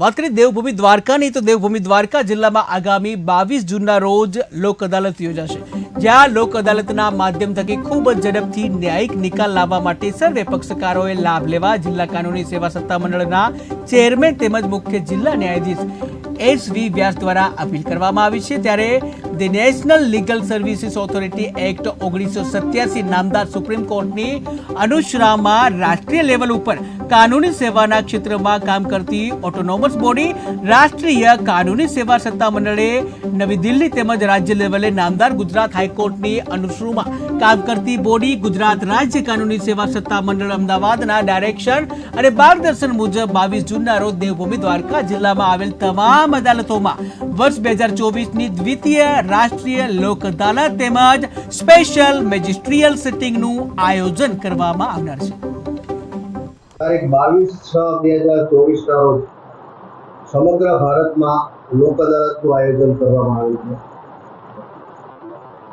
વાત કરીએ દેવભૂમિ દ્વારકાની, તો દેવભૂમિ દ્વારકા જિલ્લામાં આગામી બાવીસ જૂનના રોજ લોક અદાલત યોજાશે. જ્યાં લોક અદાલતના માધ્યમ થકી ખૂબ જ ઝડપથી ન્યાયિક નિકાલ લાવવા માટે સર્વે પક્ષકારોએ લાભ લેવા જિલ્લા કાનૂની સેવા સત્તા મંડળના ચેરમેન તેમજ મુખ્ય જિલ્લા ન્યાયાધીશ એસ વી વ્યાસ દ્વારા અપીલ કરવામાં આવી છે. ત્યારે the national legal services authority act ઓગણીસો સત્યાસી નામદાર સુપ્રીમ કોર્ટની અનુશ્રામાં રાષ્ટ્રીય લેવલ ઉપર કાનૂની સેવાના ક્ષેત્રમાં કામ કરતી ઓટોનોમસ બોડી રાષ્ટ્રીય કાનૂની સેવા સત્તા મંડળે નવી દિલ્હી તેમજ રાજ્ય લેવલે નામદાર ગુજરાત હાઈકોર્ટની અનુસરૂમાં કામ કરતી બોડી ગુજરાત રાજ્ય કાનૂની સેવા સત્તા મંડળ અમદાવાદના ડાયરેક્શન અને માર્ગદર્શન મુજબ બાવીસ જૂનના રોજ દેવભૂમિ દ્વારકા જિલ્લામાં આવેલ તમામ અદાલતોમાં વર્ષ બે હજાર ચોવીસની દ્વિતીય રાષ્ટ્રીય લોક અદાલત તેમજ સ્પેશિયલ મેજિસ્ટ્રીયલ સિટિંગનું આયોજન કરવામાં આવનાર છે. તારીખ બાવીસ છ બે હજાર ચોવીસના રોજ સમગ્ર ભારતમાં લોક અદાલતનું આયોજન કરવામાં આવ્યું છે.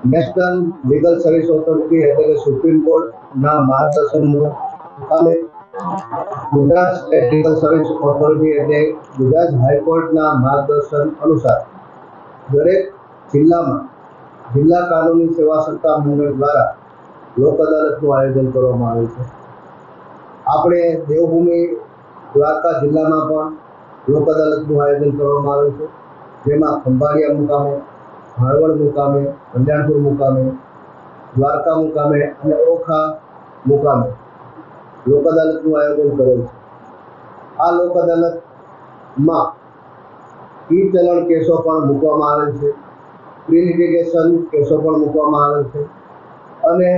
નેશનલ લીગલ સર્વિસ ઓથોરિટી એટલે કે સુપ્રીમ કોર્ટના માર્ગદર્શન અને Gujarat state legal service authority એટલે ગુજરાત હાઈકોર્ટના માર્ગદર્શન અનુસાર દરેક જિલ્લામાં જિલ્લા કાનૂની સેવા સત્તા મંડળ દ્વારા લોક અદાલતનું આયોજન કરવામાં આવ્યું છે. આપણે દેવભૂમિ દ્વારકા જિલ્લામાં પણ લોક અદાલતનું આયોજન કરવામાં આવ્યું છે. જેમાં ખંભાળિયા મુકામે હળવદ મુકામે કલ્યાણપુર મુકામે, દ્વારકા મુકામે અને ઓખા મુકામે લોક અદાલતનું આયોજન કરેલ છે. આ લોક અદાલતમાં ઈ ચલણ કેસો પણ મૂકવામાં આવેલ છે. પ્રી લિટિગેશન કેસો પણ મૂકવામાં આવેલ છે. અને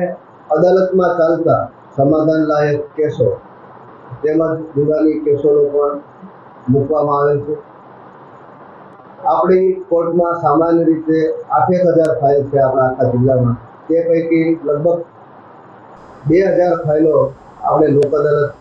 અદાલતમાં ચાલતા સમાધાન લાયક કેસો, તેમજ જુદાની કેસોનો પણ મૂકવામાં આવેલ છે. આપણી કોર્ટમાં સામાન્ય રીતે આઠેક હજાર ફાઇલ છે આપણા આખા જિલ્લામાં. તે પૈકી લગભગ બે હજાર ફાઇલો આપણે લોક અદાલત